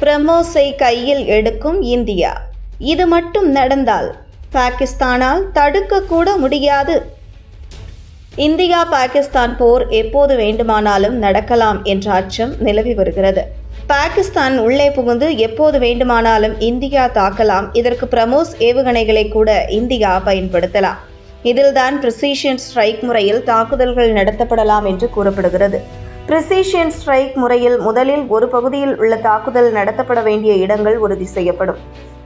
பிரமோஸை கையில் எடுக்கும் இந்தியா. இது மட்டும் நடந்தால் பாகிஸ்தானால் தடுக்கக்கூட முடியாது. இந்தியா பாகிஸ்தான் போர் எப்போது வேண்டுமானாலும் நடக்கலாம் என்ற அச்சம் நிலவி வருகிறது. பாகிஸ்தான் உள்ளே புகுந்து எப்போது வேண்டுமானாலும் இந்தியா தாக்கலாம். இதற்கு பிரமோஸ் ஏவுகணைகளை கூட இந்தியா பயன்படுத்தலாம். இதில்தான் பிரிசிஷியன் ஸ்ட்ரைக் முறையில் தாக்குதல்கள் நடத்தப்படலாம் என்று கூறப்படுகிறது. பிரிசிஷியன் ஸ்ட்ரைக் முறையில் முதலில் ஒரு பகுதியில் உள்ள தாக்குதல் நடத்தப்பட வேண்டிய இடங்கள் உறுதி செய்யப்படும்.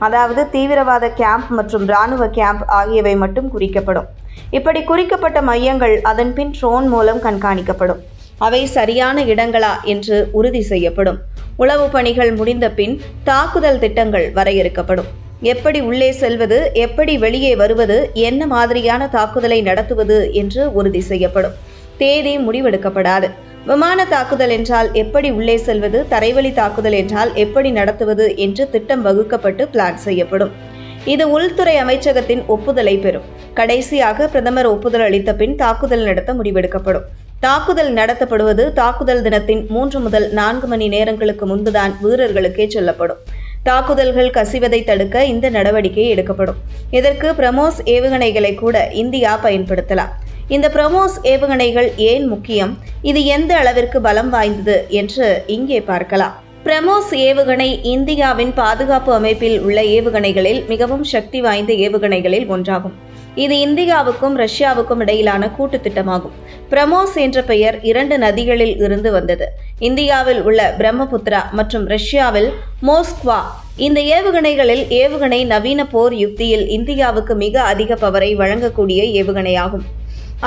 அதாவது தீவிரவாத கேம்ப் மற்றும் இராணுவ கேம்ப் ஆகியவை மட்டும் குறிக்கப்படும். இப்படி குறிக்கப்பட்ட மையங்கள் அதன் பின் ட்ரோன் மூலம் கண்காணிக்கப்படும். அவை சரியான இடங்களா என்று உறுதி செய்யப்படும். உளவு பணிகள் முடிந்த பின் தாக்குதல் திட்டங்கள் வரையறுக்கப்படும். எப்படி உள்ளே செல்வது எப்படி வெளியே வருவது என்ன மாதிரியான தாக்குதலை நடத்துவது என்று உறுதி செய்யப்படும். தேதி முடிவெடுக்கப்படாது. விமான தாக்குதல் என்றால் எப்படி உள்ளே செல்வது தரைவழி தாக்குதல் என்றால் எப்படி நடத்துவது என்று திட்டம் வகுக்கப்பட்டு பிளான் செய்யப்படும். இது உள்துறை அமைச்சகத்தின் ஒப்புதலை பெறும். கடைசியாக பிரதமர் ஒப்புதல் அளித்த பின் தாக்குதல் நடத்த முடிவெடுக்கப்படும். தாக்குதல் நடத்தப்படுவது தாக்குதல் தினத்தின் மூன்று முதல் நான்கு மணி நேரங்களுக்கு முன்புதான் வீரர்களுக்கே சொல்லப்படும். தாக்குதல்கள் கசிவதை தடுக்க இந்த நடவடிக்கை எடுக்கப்படும். இதற்கு பிரமோஸ் ஏவுகணைகளை கூட இந்தியா பயன்படுத்தலாம். இந்த பிரமோஸ் ஏவுகணைகள் ஏன் முக்கியம்? இது எந்த அளவிற்கு பலம் வாய்ந்தது என்று இங்கே பார்க்கலாம். பிரமோஸ் ஏவுகணை இந்தியாவின் பாதுகாப்பு அமைப்பில் உள்ள ஏவுகணைகளில் மிகவும் சக்தி வாய்ந்த ஏவுகணைகளில் ஒன்றாகும். இது இந்தியாவுக்கும் ரஷ்யாவுக்கும் இடையிலான கூட்டு திட்டமாகும் பிரமோஸ் என்ற பெயர் இரண்டு நதிகளில் இருந்து வந்தது. இந்தியாவில் உள்ள பிரம்மபுத்திரா மற்றும் ரஷ்யாவில் மோஸ்க்வா. இந்த ஏவுகணைகளில் ஏவுகணை நவீன போர் யுக்தியில் இந்தியாவுக்கு மிக அதிக பவரை வழங்கக்கூடிய ஏவுகணையாகும்.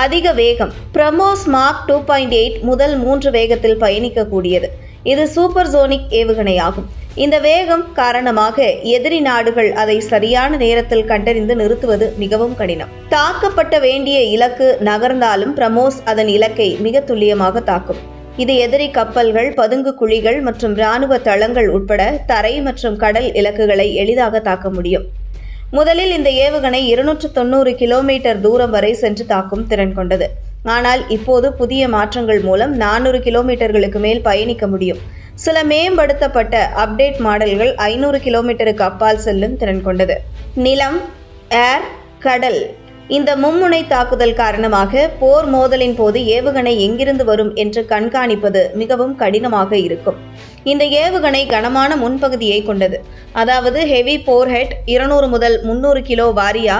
அதிக வேகம். BrahMos mark two point eight முதல் மூன்று வேகத்தில் பயணிக்கக்கூடியது. இது சூப்பர் சோனிக் ஏவுகணையாகும். இந்த வேகம் காரணமாக எதிரி நாடுகள் அதை சரியான நேரத்தில் கண்டறிந்து நிறுத்துவது மிகவும் கடினம். தாக்கப்பட்ட வேண்டிய இலக்கு நகர்ந்தாலும் பிரமோஸ் அதன் இலக்கை மிக துல்லியமாக தாக்கும். இது எதிரி கப்பல்கள் பதுங்கு குழிகள் மற்றும் இராணுவ தளங்கள் உட்பட தரை மற்றும் கடல் இலக்குகளை எளிதாக தாக்க முடியும். முதலில் இந்த ஏவுகணை இருநூற்று தொண்ணூறு கிலோமீட்டர் தூரம் வரை சென்று தாக்கும் திறன் கொண்டது. ஆனால் இப்போது புதிய மாற்றங்கள் மூலம் நானூறு கிலோமீட்டர்களுக்கு மேல் பயணிக்க முடியும். சில மேம்படுத்தப்பட்ட அப்டேட் மாடல்கள் ஐநூறு கிலோமீட்டருக்கு அப்பால் செல்லும் திறன் கொண்டது. நிலம் ஏர் கடல் இந்த மும்முனை தாக்குதல் காரணமாக போர் மோதலின் போது ஏவுகணை எங்கிருந்து வரும் என்று கண்காணிப்பது மிகவும் கடினமாக இருக்கும். இந்த ஏவுகணை கனமான முன்பகுதியை கொண்டது. அதாவது ஹெவி போர்ஹெட் இருநூறு முதல் முன்னூறு கிலோ வாரியா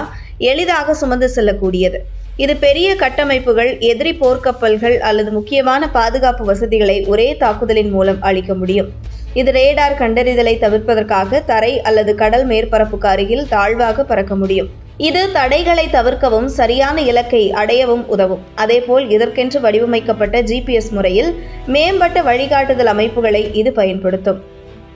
எளிதாக சுமந்து செல்லக்கூடியது. இது பெரிய கட்டமைப்புகள் எதிரி போர்க்கப்பல்கள் அல்லது முக்கியமான பாதுகாப்பு வசதிகளை ஒரே தாக்குதலின் மூலம் அளிக்க முடியும். இது ரேடார் கண்டறிதலை தவிர்ப்பதற்காக தரை அல்லது கடல் மேற்பரப்புக்கு அருகில் தாழ்வாக பறக்க முடியும். இது தடைகளை தவிர்க்கவும் சரியான இலக்கை அடையவும் உதவும். அதேபோல் இதற்கென்று வடிவமைக்கப்பட்ட ஜிபிஎஸ் முறையில் மேம்பட்ட வழிகாட்டுதல் அமைப்புகளை இது பயன்படுத்தும்.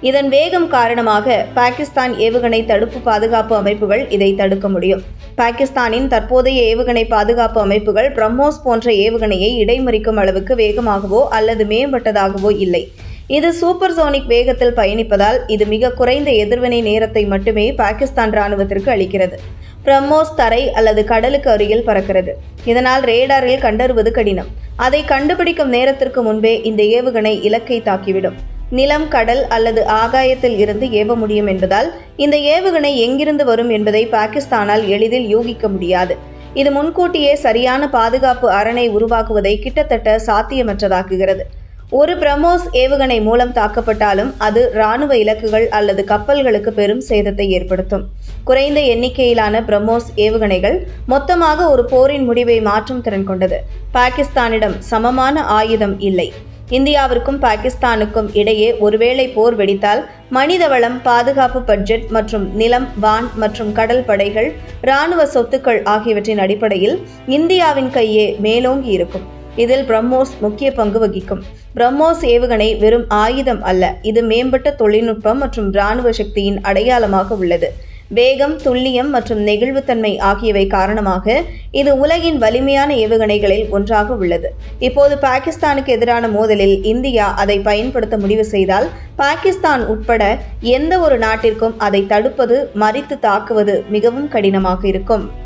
இதன் வேகம் காரணமாக பாகிஸ்தான் ஏவுகணை தடுப்பு பாதுகாப்பு அமைப்புகள் இதை தடுக்க முடியும். பாகிஸ்தானின் தற்போதைய ஏவுகணை பாதுகாப்பு அமைப்புகள் பிரம்மோஸ் போன்ற ஏவுகணையை இடைமறிக்கும் அளவுக்கு வேகமாகவோ அல்லது மேம்பட்டதாகவோ இல்லை. இது சூப்பர் சோனிக் வேகத்தில் பயணிப்பதால் இது மிக குறைந்த எதிர்வினை நேரத்தை மட்டுமே பாகிஸ்தான் ராணுவத்திற்கு அளிக்கிறது. பிரம்மோஸ் தரை அல்லது கடலுக்கு அருகில் பறக்கிறது. இதனால் ரேடாரில் கண்டறிவது கடினம். அதை கண்டுபிடிக்கும் நேரத்திற்கு முன்பே இந்த ஏவுகணை இலக்கை தாக்கிவிடும். நிலம் கடல் அல்லது ஆகாயத்தில் இருந்து ஏவ முடியும் என்பதால் இந்த ஏவுகணை எங்கிருந்து வரும் என்பதை பாகிஸ்தானால் எளிதில் யூகிக்க முடியாது. இது முன்கூட்டியே சரியான பாதுகாப்பு அரணை உருவாக்குவதை கிட்டத்தட்ட சாத்தியமற்றதாக்குகிறது. ஒரு பிரமோஸ் ஏவுகணை மூலம் தாக்கப்பட்டாலும் அது இராணுவ இலக்குகள் அல்லது கப்பல்களுக்கு பெரும் சேதத்தை ஏற்படுத்தும். குறைந்த எண்ணிக்கையிலான பிரம்மோஸ் ஏவுகணைகள் மொத்தமாக ஒரு போரின் முடிவை மாற்றும் திறன் கொண்டது. பாகிஸ்தானிடம் சமமான ஆயுதம் இல்லை. இந்தியாவிற்கும் பாகிஸ்தானுக்கும் இடையே ஒருவேளை போர் வெடித்தால் மனிதவளம் பாதுகாப்பு பட்ஜெட் மற்றும் நிலம் வான் மற்றும் கடல் படைகள் இராணுவ சொத்துக்கள் ஆகியவற்றின் அடிப்படையில் இந்தியாவின் கையே மேலோங்கி இருக்கும். இதில் பிரம்மோஸ் முக்கிய பங்கு வகிக்கும். பிரம்மோஸ் ஏவுகணை வெறும் ஆயுதம் அல்ல. இது மேம்பட்ட தொழில்நுட்பம் மற்றும் இராணுவ சக்தியின் அடையாளமாக உள்ளது. வேகம் துல்லியம் மற்றும் நெகிழ்வுத்தன்மை ஆகியவை காரணமாக இது உலகின் வலிமையான ஏவுகணைகளில் ஒன்றாக உள்ளது. இப்போது பாகிஸ்தானுக்கு எதிரான மோதலில் இந்தியா அதை பயன்படுத்த முடிவு செய்தால் பாகிஸ்தான் உட்பட எந்த ஒரு நாட்டிற்கும் அதை தடுப்பது மறித்து தாக்குவது மிகவும் கடினமாக இருக்கும்.